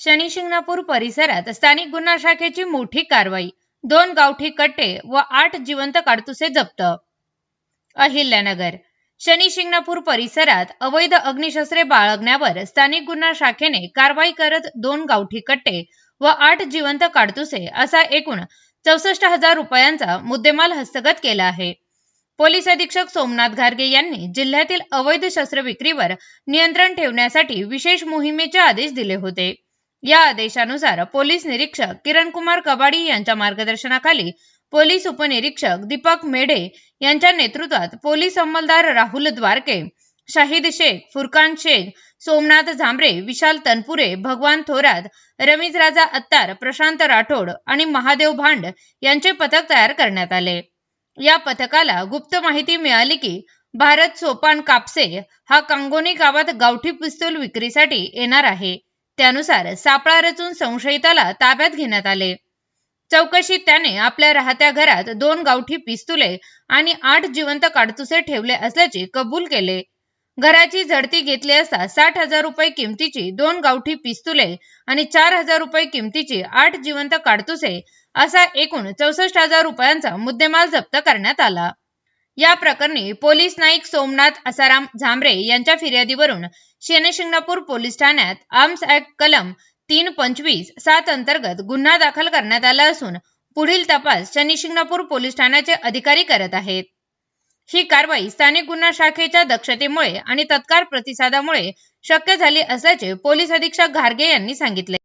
शनी शिंगणापूर परिसरात स्थानिक गुन्हा शाखेची मोठी कारवाई. दोन गावठी कट्टे व आठ जिवंत काडतुसे जप्त. अहिल्यानगर. शनी शिंगणापूर परिसरात अवैध अग्निशस्त्रे बाळगण्यावर स्थानिक गुन्हा शाखेने कारवाई करत दोन गावठी कट्टे व आठ जिवंत काडतुसे असा एकूण चौसष्ट हजार रुपयांचा मुद्देमाल हस्तगत केला आहे. पोलीस अधीक्षक सोमनाथ घारगे यांनी जिल्ह्यातील अवैध शस्त्र विक्रीवर नियंत्रण ठेवण्यासाठी विशेष मोहिमेचे आदेश दिले होते. या आदेशानुसार पोलीस निरीक्षक किरण कुमार कबाडी यांच्या मार्गदर्शनाखाली पोलीस उपनिरीक्षक दीपक मेढे यांच्या नेतृत्वात पोलीस अंमलदार राहुल द्वारके शाहिद शेख फुरकान शेख सोमनाथ झांबरे विशाल तनपुरे भगवान थोरात रमीज राजा अत्तार प्रशांत राठोड आणि महादेव भांड यांचे पथक तयार करण्यात आले. या पथकाला गुप्त माहिती मिळाली की भारत सोपान कापसे हा कांगोनी गावात गावठी पिस्तूल विक्रीसाठी येणार आहे. त्यानुसार सापळा रचून संशयिताला ताब्यात घेण्यात आले. चौकशीत त्याने आपल्या राहत्या घरात दोन गावठी पिस्तुले आणि आठ जिवंत काडतुसे ठेवले असल्याचे कबूल केले. घराची झडती घेतली असता साठ हजार रुपये किमतीची दोन गावठी पिस्तुले आणि चार हजार रुपये किमतीची आठ जिवंत काडतुसे असा एकूण चौसष्ट हजार रुपयांचा मुद्देमाल जप्त करण्यात आला. या प्रकरणी पोलीस नाईक सोमनाथ असाराम झांबरे यांच्या फिर्यादीवरून शनिशिंगणापूर पोलीस ठाण्यात आर्म्स ऍक्ट कलम तीन पंचवीस सात अंतर्गत गुन्हा दाखल करण्यात आला असून पुढील तपास शनिशिंगणापूर पोलीस ठाण्याचे अधिकारी करत आहेत. ही कारवाई स्थानिक गुन्हा शाखेच्या दक्षतेमुळे आणि तत्काळ प्रतिसादामुळे शक्य झाली असल्याचे पोलीस अधीक्षक घारगे यांनी सांगितले.